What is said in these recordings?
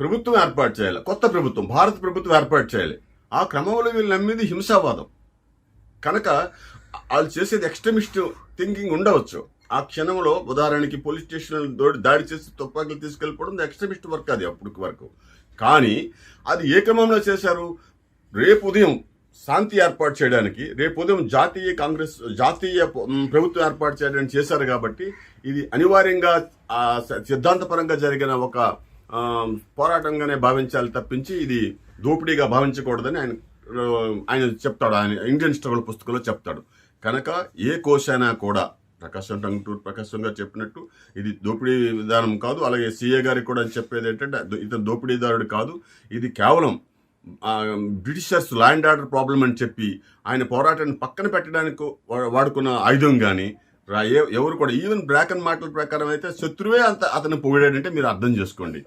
ప్రభుత్వం ఏర్పాటు చేయాలి. కొత్త ప్రభుత్వం భారత ప్రభుత్వం ఏర్పాటు చేయాలి. ఆ క్రమంలో వీళ్ళు నమ్మేది హింసావాదం. కనుక వాళ్ళు చేసేది ఎక్స్ట్రీమిస్ట్ థింకింగ్ ఉండవచ్చు. ఆ క్షణంలో ఉదాహరణకి పోలీస్ స్టేషన్ దాడి చేసి తుపాకులు తీసుకెళ్ళిపోవడం ఎక్స్ట్రీమిస్ట్ వర్క్ అది అప్పటికి వరకు. కానీ అది ఏ క్రమంలో చేశారు? రేపు ఉదయం శాంతి ఏర్పాటు చేయడానికి రేపు ఉదయం జాతీయ కాంగ్రెస్ జాతీయ ప్రభుత్వం ఏర్పాటు చేయడానికి చేశారు కాబట్టి ఇది అనివార్యంగా సిద్ధాంతపరంగా జరిగిన ఒక పోరాటంగానే భావించాలి తప్పించి ఇది దోపిడీగా భావించకూడదని ఆయన ఆయన చెప్తాడు. ఆయన ఇండియన్ స్ట్రగుల్ పుస్తకంలో చెప్తాడు. కనుక ఏ కోశైనా కూడా ప్రకాశం టంగుటూరు ప్రకాశం గారు చెప్పినట్టు ఇది దోపిడీ విధానం కాదు. అలాగే సీఏ గారికి కూడా చెప్పేది ఏంటంటే ఇతను దోపిడీదారుడు కాదు. ఇది కేవలం బ్రిటిషర్స్ ల్యాండ్ ఆర్డర్ ప్రాబ్లం అని చెప్పి ఆయన పోరాటాన్ని పక్కన పెట్టడానికి వాడుకున్న ఆయుధం కానీ ఎవరు కూడా ఈవెన్ బ్రాక్ అండ్ మాటల ప్రకారం అయితే శత్రువే అంత అతను పొగిడాడంటే మీరు అర్థం చేసుకోండి.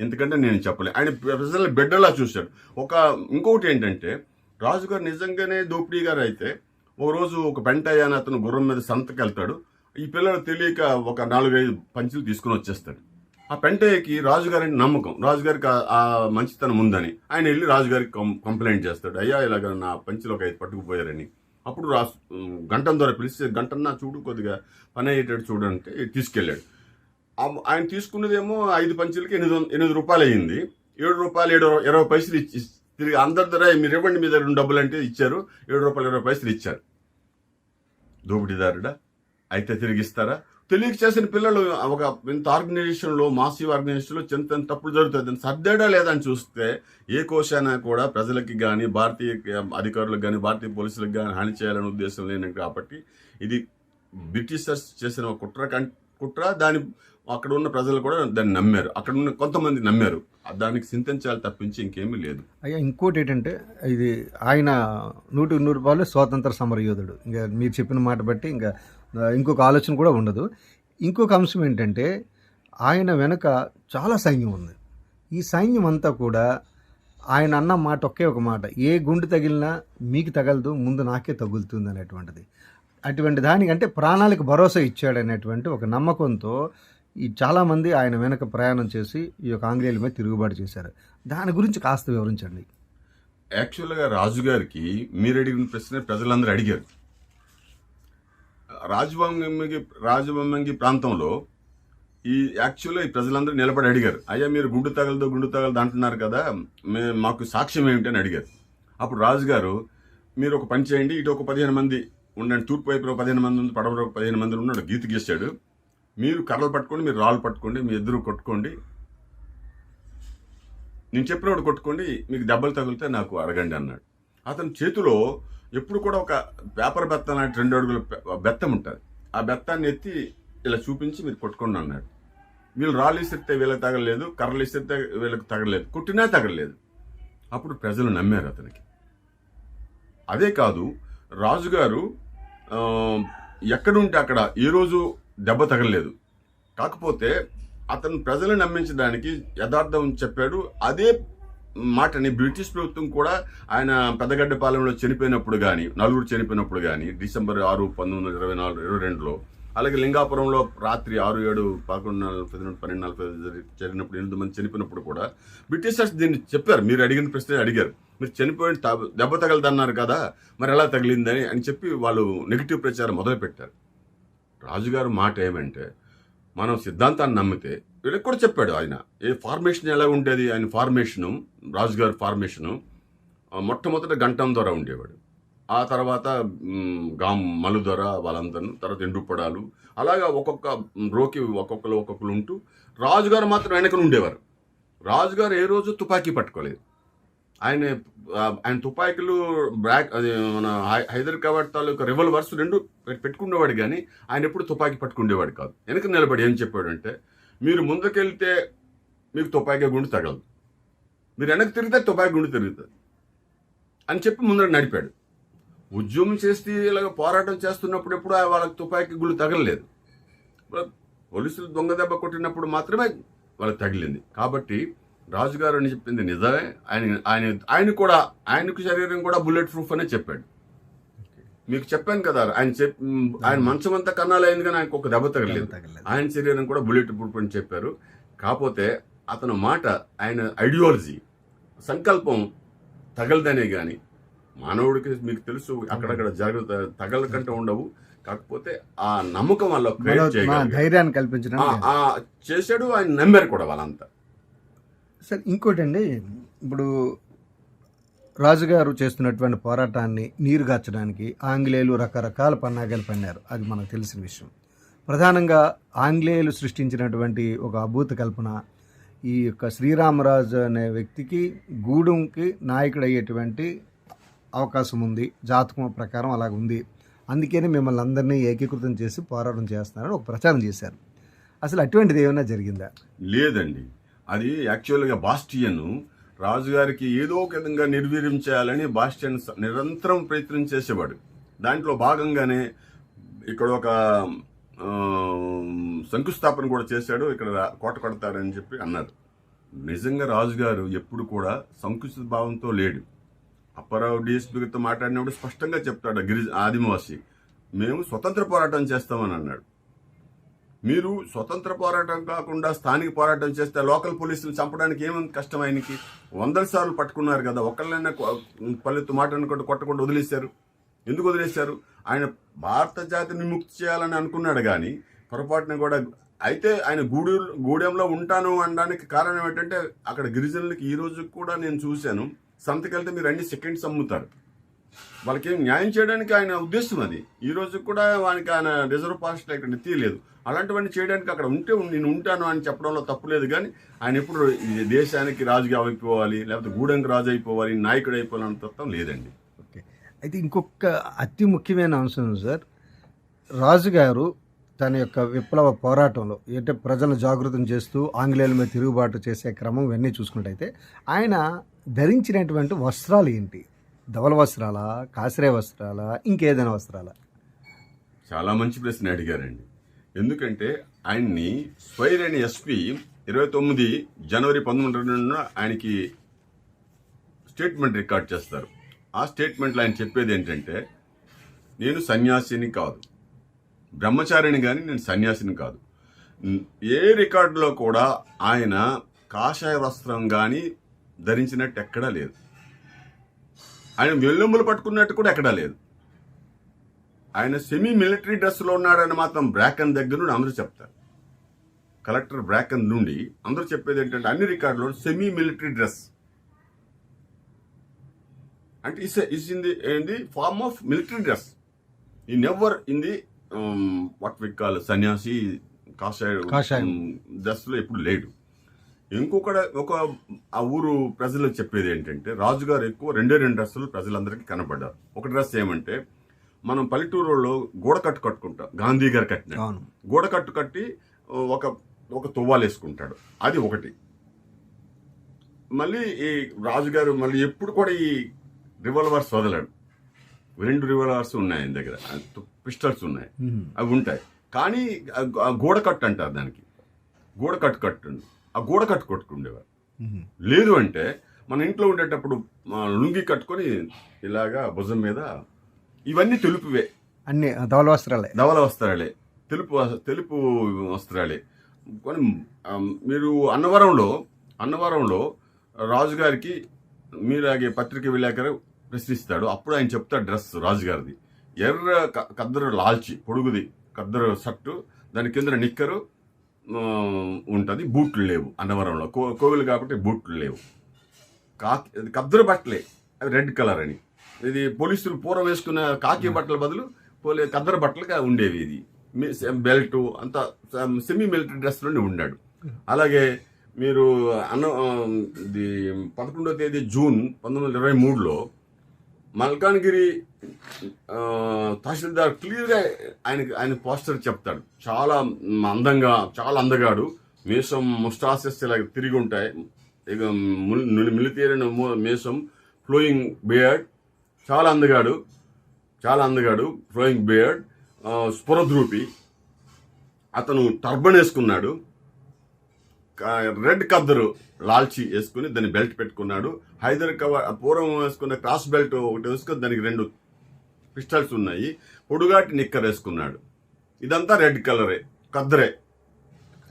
ఎందుకంటే నేను చెప్పలే. ఆయన ప్రజల బిడ్డలా చూశాడు. ఒక ఇంకొకటి ఏంటంటే రాజుగారు నిజంగానే దోపిడీ గారు అయితే ఒక రోజు ఒక పెంటయ్య అని అతను గుర్రం మీద సంతకి వెళ్తాడు ఈ పిల్లలు తెలియక ఒక నాలుగైదు పంచులు తీసుకుని వచ్చేస్తాడు. ఆ పెంటయ్యకి రాజుగారిని నమ్మకం. రాజుగారికి ఆ- మంచితనం ఉందని. ఆయన వెళ్ళి రాజుగారికి కం- కంప్లైంట్ చేస్తాడు. అయ్యా ఇలాగ నా పంచులు ఒక ఐదు పట్టుకుపోయారని. అప్పుడు రా గంటం ద్వారా పిలిచి గంటన్నా చూడు కొద్దిగా పని అయ్యేటట్టు చూడంటే తీసుకెళ్ళాడు. ఆయన తీసుకున్నదేమో ఐదు పంచులకి ఎనిమిది ఎనిమిది రూపాయలు అయ్యింది ఏడు రూపాయలు ఏడు ఇరవై పైసలు ఇచ్చి తిరిగి అందరి ధర మీరు ఇవ్వండి మీ దగ్గర డబ్బులు అంటే ఇచ్చారు. ఏడు రూపాయలు ఇరవై పైసలు ఇచ్చారు. దోపిడీదారుడా? అయితే తిరిగి ఇస్తారా? తెలియక చేసిన పిల్లలు ఒక ఇంత ఆర్గనైజేషన్లో మాసివ్ ఆర్గనైజేషన్లో చింత తప్పులు జరుగుతుంది సర్దేడా సర్దేడా లేదని చూస్తే ఏ కోశానా కూడా ప్రజలకి కానీ భారతీయ అధికారులకు కానీ భారతీయ పోలీసులకు కానీ హాని చేయాలనే ఉద్దేశం లేని కాబట్టి ఇది బ్రిటిషర్స్ చేసిన ఒక కుట్ర కుట్ర. దాని అక్కడ ఉన్న ప్రజలు కూడా దాన్ని నమ్మారు. అక్కడ ఉన్న కొంతమంది నమ్మారు. దానికి చింతించాలి తప్పించి ఇంకేమీ లేదు. అయ్యా ఇంకోటి ఏంటంటే ఇది ఆయన నూటికి నూరు రూపాయలు స్వాతంత్ర సమర యోధుడు ఇంకా మీరు చెప్పిన మాట బట్టి ఇంకా ఇంకొక ఆలోచన కూడా ఉండదు. ఇంకొక అంశం ఏంటంటే ఆయన వెనుక చాలా సైన్యం ఉంది. ఈ సైన్యం అంతా కూడా ఆయన అన్న మాట ఒకే ఒక మాట. ఏ గుండు తగిలినా మీకు తగలదు ముందు నాకే తగులుతుంది అనేటువంటిది. అటువంటి దానికంటే ప్రాణాలకు భరోసా ఇచ్చాడనేటువంటి ఒక నమ్మకంతో ఈ చాలామంది ఆయన వెనక ప్రయాణం చేసి ఈ యొక్క ఆంగ్లేయుల మీద తిరుగుబాటు చేశారు. దాని గురించి కాస్త వివరించండి. యాక్చువల్గా రాజుగారికి మీరు అడిగిన ప్రశ్న ప్రజలందరూ అడిగారు. రాజవంగి రాజవంగి ప్రాంతంలో ఈ యాక్చువల్గా ఈ ప్రజలందరూ నిలబడి అడిగారు. అయ్యా మీరు గుండు తగలదు గుండు తగలదు అంటున్నారు కదా మే మాకు సాక్ష్యం ఏమిటి అని అడిగారు. అప్పుడు రాజుగారు మీరు ఒక పని చేయండి ఇటు ఒక పదిహేను మంది ఉండండి తూర్పు వైపు పదిహేను మంది ఉంది పడవ పదిహేను మంది ఉన్నాడు గీత గీసాడు మీరు కర్రలు పట్టుకోండి మీరు రాళ్ళు పట్టుకోండి మీ ఇద్దరు కొట్టుకోండి. నేను చెప్పినప్పుడు కొట్టుకోండి మీకు దెబ్బలు తగిలితే నాకు అడగండి అన్నాడు. అతని చేతిలో ఎప్పుడు కూడా ఒక పేపర్ బెత్తం లాంటి రెండు అడుగుల బెత్తం ఉంటుంది. ఆ బెత్తాన్ని ఎత్తి ఇలా చూపించి మీరు కొట్టుకోండి అన్నాడు. వీళ్ళు రాళ్ళు ఇస్తే వీళ్ళకి తగలలేదు కర్రలు ఇస్తే వీళ్ళకి తగలలేదు కొట్టినా తగలలేదు. అప్పుడు ప్రజలు నమ్మారు అతనికి. అదే కాదు రాజుగారు ఎక్కడుంటే అక్కడ ఏ రోజు దెబ్బ తగలలేదు. కాకపోతే అతను ప్రజలను నమ్మించడానికి యథార్థం చెప్పాడు. అదే మాటని బ్రిటిష్ ప్రభుత్వం కూడా ఆయన పెద్దగడ్డపాలెంలో చనిపోయినప్పుడు కానీ నలుగురు చనిపోయినప్పుడు కానీ డిసెంబర్ ఆరు పంతొమ్మిది వందల ఇరవై నాలుగు ఇరవై రెండులో అలాగే లింగాపురంలో రాత్రి ఆరు ఏడు పదకొండు నలభై రెండు పన్నెండు నలభై జరిగినప్పుడు ఎనిమిది మంది చనిపోయినప్పుడు కూడా బ్రిటిషర్స్ దీన్ని చెప్పారు. మీరు అడిగిన ప్రశ్న అడిగారు. మీరు చనిపోయిన దెబ్బ తగలదన్నారు కదా మరి ఎలా తగిలిందని అని చెప్పి వాళ్ళు నెగిటివ్ ప్రచారం మొదలుపెట్టారు. రాజుగారు మాట ఏమంటే మనం సిద్ధాంతాన్ని నమ్మితే వీళ్ళకి కూడా చెప్పాడు ఆయన. ఏ ఫార్మేషన్ ఎలా ఉండేది? ఆయన ఫార్మేషను రాజుగారి ఫార్మేషను మొట్టమొదట గంటం ద్వారా ఉండేవాడు. ఆ తర్వాత గామ్ గాం మలు దొర వాళ్ళందరూ తర్వాత ఎండుపడాలు అలాగా ఒక్కొక్క రోకి ఒక్కొక్కరు ఒక్కొక్కరు ఉంటూ రాజుగారు మాత్రం వెనకను ఉండేవారు. రాజుగారు ఏ రోజు తుపాకీ పట్టుకోలేదు. ఆయన ఆయన తుపాకీలు బ్రాక్ అది మన హై- హైదర్ కవాడ్ తాలూకా రివల్వర్స్ రెండు పెట్టుకునేవాడు కానీ ఆయన ఎప్పుడు తుపాకీ పట్టుకునేవాడు కాదు. వెనక నిలబడి ఏం చెప్పాడంటే మీరు ముందుకెళ్తే మీకు తుపాకీ గుండు తగలదు. మీరు వెనక్కి తిరిగితే తుపాకీ గుండు తిరుగుతుంది అని చెప్పి ముందర నడిపాడు. ఉద్యమం చేస్తే ఇలాగ పోరాటం చేస్తున్నప్పుడు ఎప్పుడు వాళ్ళకి తుపాకీ గుళ్ళు తగలలేదు. పోలీసులు దొంగ దెబ్బ కొట్టినప్పుడు మాత్రమే వాళ్ళకి తగిలింది. కాబట్టి రాజుగారు అని చెప్పింది నిజమే. ఆయన ఆయన ఆయన కూడా ఆయనకు శరీరం కూడా బుల్లెట్ ప్రూఫ్ అనే చెప్పాడు. మీకు చెప్పాను కదా ఆయన చెప్ ఆయన మంచం అంతా కన్నాలైంది కానీ ఆయనకు ఒక దెబ్బ తగలేదు. ఆయన శరీరం కూడా బుల్లెట్ ప్రూఫ్ అని చెప్పారు. కాకపోతే అతని మాట ఆయన ఐడియాలజీ సంకల్పం తగలదనే గాని మానవుడికి మీకు తెలుసు అక్కడక్కడ జరుగుత తగలకంటే ఉండవు. కాకపోతే ఆ నమ్మకం వల్ల. ధైర్యాన్ని ఆ చేశాడు ఆయన నమ్మారు కూడా వాళ్ళంతా. సార్ ఇంకోటండి ఇప్పుడు రాజుగారు చేస్తున్నటువంటి పోరాటాన్ని నీరుగార్చడానికి ఆంగ్లేయులు రకరకాల పన్నాగాలు పన్నారు. అది మనకు తెలిసిన విషయం. ప్రధానంగా ఆంగ్లేయులు సృష్టించినటువంటి ఒక అభూత కల్పన ఈ యొక్క శ్రీరామరాజు అనే వ్యక్తికి గూడెంకి నాయకుడు అయ్యేటువంటి అవకాశం ఉంది. జాతకం ప్రకారం అలాగ ఉంది. అందుకని మిమ్మల్ని అందరినీ ఏకీకృతం చేసి పోరాటం చేస్తున్నారని ఒక ప్రచారం చేశారు. అసలు అటువంటిది ఏమైనా జరిగిందా? లేదండి. అది యాక్చువల్గా బాస్టియన్ రాజుగారికి ఏదో ఒక విధంగా నిర్వీర్యం చేయాలని బాస్టియన్ స- నిరంతరం ప్రయత్నం చేసేవాడు. దాంట్లో భాగంగానే ఇక్కడ ఒక శంకుస్థాపన కూడా చేశాడు. ఇక్కడ రా- కోట కొడతారని చెప్పి అన్నారు. నిజంగా రాజుగారు ఎప్పుడు కూడా సంకుచిత భావంతో లేడు. అప్పారావు డిఎస్పీతో మాట్లాడినప్పుడు స్పష్టంగా చెప్తాడు గిరిజ ఆదివాసి. మేము స్వతంత్ర పోరాటం చేస్తామని అన్నాడు. మీరు స్వతంత్ర పోరాటం కాకుండా స్థానిక పోరాటం చేస్తే లోకల్ పోలీసులు చంపడానికి ఏమైంది కష్టం ఆయనకి? వందల సార్లు పట్టుకున్నారు కదా ఒకళ్ళైనా పల్లెత్తు మాట అనుకుంటూ కొట్టకుండా వదిలేశారు. ఎందుకు వదిలేశారు? ఆయన భారత జాతిని ముక్తి చేయాలని అనుకున్నాడు కానీ పొరపాటున కూడా అయితే ఆయన గూడు గూడెంలో ఉంటాను అనడానికి కారణం ఏంటంటే అక్కడ గిరిజనులకి ఈ రోజు కూడా నేను చూశాను. సంతకెళ్తే మీరు అన్ని సెకండ్స్ అమ్ముతారు. వాళ్ళకి న్యాయం చేయడానికి ఆయన ఉద్దేశం అది. ఈ రోజు కూడా వానికి ఆయన రిజర్వ్ పాస్ట్ లేకుండా తీయలేదు. అలాంటివన్నీ చేయడానికి అక్కడ ఉంటే నేను ఉంటాను అని చెప్పడంలో తప్పు లేదు. కానీ ఆయన ఎప్పుడు ఈ దేశానికి రాజుగా అయిపోవాలి లేకపోతే గూడెంకి రాజు అయిపోవాలి నాయకుడు అయిపోవాలని తత్వం లేదండి. ఓకే. అయితే ఇంకొక అతి ముఖ్యమైన అంశం సార్. రాజుగారు తన యొక్క విప్లవ పోరాటంలో అంటే ప్రజలను జాగృతం చేస్తూ ఆంగ్లేయుల మీద తిరుగుబాటు చేసే క్రమం ఇవన్నీ చూసుకున్నట్టయితే ఆయన ధరించినటువంటి వస్త్రాలు ఏంటి? ధవల వస్త్రాలా? కాసిరే వస్త్రాలా? ఇంకేదైనా వస్త్రాలా? చాలా మంచి ప్రశ్న అడిగారండి. ఎందుకంటే ఆయన్ని స్వైర్ అనే ఎస్పీ ఇరవై తొమ్మిది జనవరి పంతొమ్మిది రెండున ఆయనకి స్టేట్మెంట్ రికార్డ్ చేస్తారు. ఆ స్టేట్మెంట్లో ఆయన చెప్పేది ఏంటంటే నేను సన్యాసిని కాదు. బ్రహ్మచారిని కానీ నేను సన్యాసిని కాదు. ఏ రికార్డులో కూడా ఆయన కాషాయ వస్త్రం కానీ ధరించినట్టు ఎక్కడా లేదు. ఆయన వెల్లుంబులు పట్టుకున్నట్టు కూడా ఎక్కడా లేదు. ఆయన సెమీ మిలిటరీ డ్రెస్లో ఉన్నాడని మాత్రం బ్రాకన్ దగ్గర నుండి అందరూ చెప్తారు. కలెక్టర్ బ్రాకన్ నుండి అందరూ చెప్పేది ఏంటంటే అన్ని రికార్డులో సెమీ మిలిటరీ డ్రెస్ అంటే is is in the in the form of military dress ఈ never in the what we call సన్యాసి కాషాయ. డ్రెస్లో ఎప్పుడు లేడు. ఇంకొకటి ఒక ఆ ఊరు ప్రజలకు చెప్పేది ఏంటంటే రాజుగారు ఎక్కువ రెండే రెండు డ్రెస్సులు ప్రజలందరికీ కనపడ్డారు ఒక డ్రెస్ ఏమంటే మనం పల్లెటూరులో గోడ కట్టు కట్టుకుంటాం. గాంధీ గారు కట్టిన అవును. గోడ కట్టు కట్టి ఒక ఒక తువ్వాలు వేసుకుంటాడు. అది ఒకటి. మళ్ళీ ఈ రాజుగారు మళ్ళీ ఎప్పుడు కూడా ఈ రివాల్వర్స్ వదలాడు. రెండు రివాల్వర్స్ ఉన్నాయి ఆయన దగ్గర. పిస్టల్స్ ఉన్నాయి. అవి ఉంటాయి. కానీ గోడ కట్టు అంటారు దానికి. గోడ కట్టు కట్టు ఆ గోడ కట్టు కొట్టుకుండేవారు. లేదు అంటే మన ఇంట్లో ఉండేటప్పుడు లుంగి కట్టుకొని ఇలాగా భుజం మీద ఇవన్నీ తెలుపువే. అన్ని ధవల వస్త్రాలే. ధవల వస్త్రాలే. తెలుపు తెలుపు వస్త్రాలే. మీరు అన్నవరంలో అన్నవరంలో రాజుగారికి మీలాగే పత్రిక విలేకరు ప్రశ్నిస్తాడు. అప్పుడు ఆయన చెప్తాడు డ్రెస్ రాజుగారిది. ఎర్ర క- కద్దరు లాల్చి పొడుగుది కద్దరు షర్టు దాని కింద నిక్కరు ఉంటది. బూట్లు లేవు అన్నవరంలో. కో కోవిలు కాబట్టి బూట్లు లేవు. అది కద్దరు బట్టలే. అది రెడ్ కలర్ అని. ఇది పోలీసులు పూర్వం వేసుకున్న కాకి బట్టల బదులు పోలీ కద్దరు బట్టలుగా ఉండేవి ఇది. బెల్ట్ అంతా సెమీ మిలిటరీ డ్రెస్లోనే ఉన్నాడు అలాగే మీరు అన్న ఇది పదకొండవ తేదీ జూన్ పంతొమ్మిది వందల ఇరవై మూడులో మల్కాన్గిరి తహసీల్దార్ క్లియర్గా ఆయన ఆయన పోస్టర్ చెప్తాడు. చాలా అందంగా చాలా అందగాడు. మీసం ముస్టాసెస్ ఇలా తిరిగి ఉంటాయి. ఇక మిలితేరిన మీసం ఫ్లోయింగ్ బియర్డ్ చాలా అందగాడు చాలా అందగాడు ఫ్లోయింగ్ బియర్డ్ స్ఫురద్రూపి అతను టర్బన్ వేసుకున్నాడు రెడ్ కద్దరు లాల్చి వేసుకుని దాన్ని బెల్ట్ పెట్టుకున్నాడు. హైదర్ కవర్ పూర్వం వేసుకున్న క్రాస్ బెల్ట్ ఒకటి వేసుకుని దానికి రెండు పిస్టల్స్ ఉన్నాయి. పొడుగాటి నిక్కర్ వేసుకున్నాడు. ఇదంతా రెడ్ కలరే కద్దరే.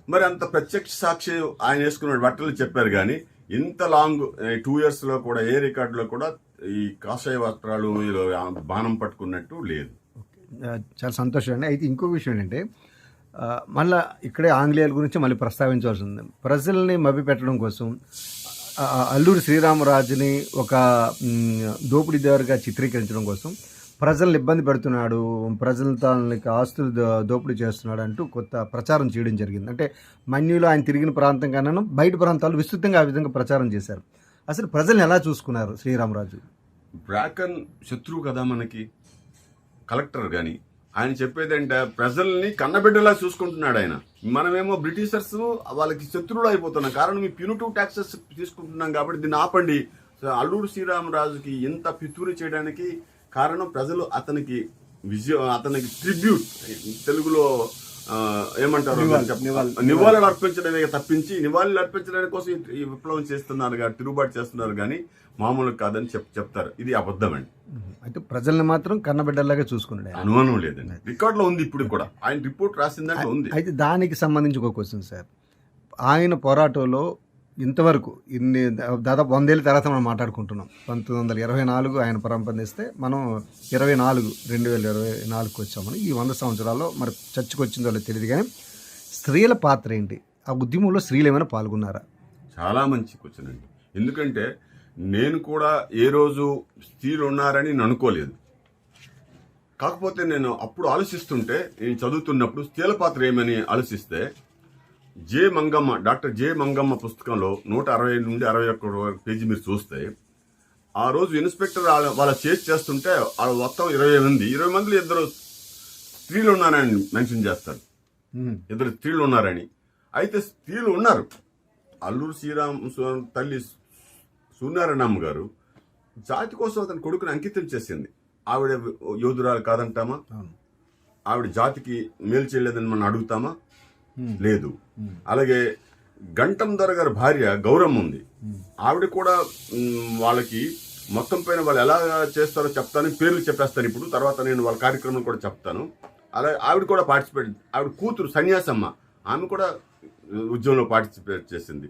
మరి అంత ప్రత్యక్ష సాక్షి ఆయన వేసుకున్న బట్టలు చెప్పారు కానీ ఇంత లాంగ్ టూ ఇయర్స్లో కూడా ఏ రికార్డులో కూడా ఈ కాషాయ వస్త్రాలు బాణం పట్టుకున్నట్టు లేదు. చాలా సంతోషం అండి అయితే ఇంకో విషయం ఏంటంటే మళ్ళీ మళ్ళా ఇక్కడే ఆంగ్లేయుల గురించి మళ్ళీ ప్రస్తావించవలసి ఉంది ప్రజల్ని మభ్యపెట్టడం కోసం అల్లూరి శ్రీరామరాజుని ఒక దోపిడీదారుగా చిత్రీకరించడం కోసం ప్రజల్ని ఇబ్బంది పెడుతున్నాడు ప్రజలు తనకి ఆస్తులు దోపిడీ చేస్తున్నాడు అంటూ కొత్త ప్రచారం చేయడం జరిగింది. అంటే మన్యులో ఆయన తిరిగిన ప్రాంతం కన్నా బయట ప్రాంతాలు విస్తృతంగా ఆ విధంగా ప్రచారం చేశారు. అసలు ప్రజల్ని ఎలా చూసుకున్నారు శ్రీరామరాజు? బ్రాకన్ శత్రువు కదా మనకి కలెక్టర్ కానీ ఆయన చెప్పేదంటే ప్రజల్ని కన్నబిడ్డలా చూసుకుంటున్నాడు ఆయన. మనమేమో బ్రిటిషర్స్ వాళ్ళకి శత్రువులు అయిపోతున్నాం. కారణం మీ ప్యూనిటివ్ ట్యాక్సెస్ తీసుకుంటున్నాం కాబట్టి దీన్ని ఆపండి. అల్లూరు శ్రీరామరాజుకి ఇంత పితూరి చేయడానికి కారణం ప్రజలు అతనికి విజయ అతనికి ట్రిబ్యూట్ తెలుగులో ఏమంటారు? నివాళులు అర్పించడమే తప్పించి నివాళులు అర్పించడానికి కోసం ఈ- విప్లవం చేస్తున్నారు కానీ తిరుగుబాటు చేస్తున్నారు కానీ మామూలు కాదని చెప్ చెప్తారు. ఇది అబద్ధమండి అయితే ప్రజల్ని మాత్రం కన్నబిడ్డలాగా చూసుకున్నాడు. అనుమానం లేదండి. రికార్డ్లో ఉంది ఇప్పుడు కూడా. ఆయన రిపోర్ట్ రాసిన దాంట్లో ఉంది. అయితే దానికి సంబంధించి ఒక క్వశ్చన్ సార్. ఆయన పోరాటంలో ఇంతవరకు ఇన్ని దాదాపు వందేళ్ళ తర్వాత మనం మాట్లాడుకుంటున్నాం. పంతొమ్మిది వందల ఇరవై నాలుగు ఆయన పరంపొందిస్తే మనం ఇరవై నాలుగు రెండు వేల ఇరవై నాలుగుకి వచ్చామని ఈ వంద సంవత్సరాల్లో మరి చర్చకు వచ్చిందో తెలియదు కానీ స్త్రీల పాత్ర ఏంటి? ఆ ఉద్యమంలో స్త్రీలు ఏమైనా పాల్గొన్నారా? చాలా మంచి క్వశ్చన్ అండి. ఎందుకంటే నేను కూడా ఏ రోజు స్త్రీలు ఉన్నారని నేను అనుకోలేదు. కాకపోతే నేను అప్పుడు ఆలోచిస్తుంటే నేను చదువుతున్నప్పుడు స్త్రీల పాత్ర ఏమని ఆలోచిస్తే J Mangamma doctor J Mangamma పుస్తకంలో నూట అరవై నుండి అరవై ఒక్క పేజీ మీరు చూస్తే ఆ రోజు ఇన్స్పెక్టర్ వాళ్ళ వాళ్ళ చేసి చేస్తుంటే వాళ్ళ మొత్తం ఇరవై మంది ఇరవై మందిలో ఇద్దరు స్త్రీలు ఉన్నారని మెన్షన్ చేస్తారు. ఇద్దరు స్త్రీలు ఉన్నారని. అయితే స్త్రీలు ఉన్నారు. అల్లూరు శ్రీరామ్ తల్లి సూర్యనారాయణమ్మ గారు జాతి కోసం అతని కొడుకుని అంకితం చేసింది. ఆవిడ యోధురాలు కాదంటామా? ఆవిడ జాతికి మేలు చేయలేదని మనం అడుగుతామా? లేదు. అలాగే గంటం దొర గారి భార్య గౌరమ్మ ఉంది. ఆవిడ కూడా వాళ్ళకి మొత్తం పైన వాళ్ళు ఎలా చేస్తారో చెప్తాను పేర్లు చెప్పేస్తాను ఇప్పుడు. తర్వాత నేను వాళ్ళ కార్యక్రమం కూడా చెప్తాను. అలాగే ఆవిడ కూడా పార్టిసిపేట్ ఆవిడ కూతురు సన్యాసమ్మ. ఆమె కూడా ఉద్యమంలో పార్టిసిపేట్ చేసింది.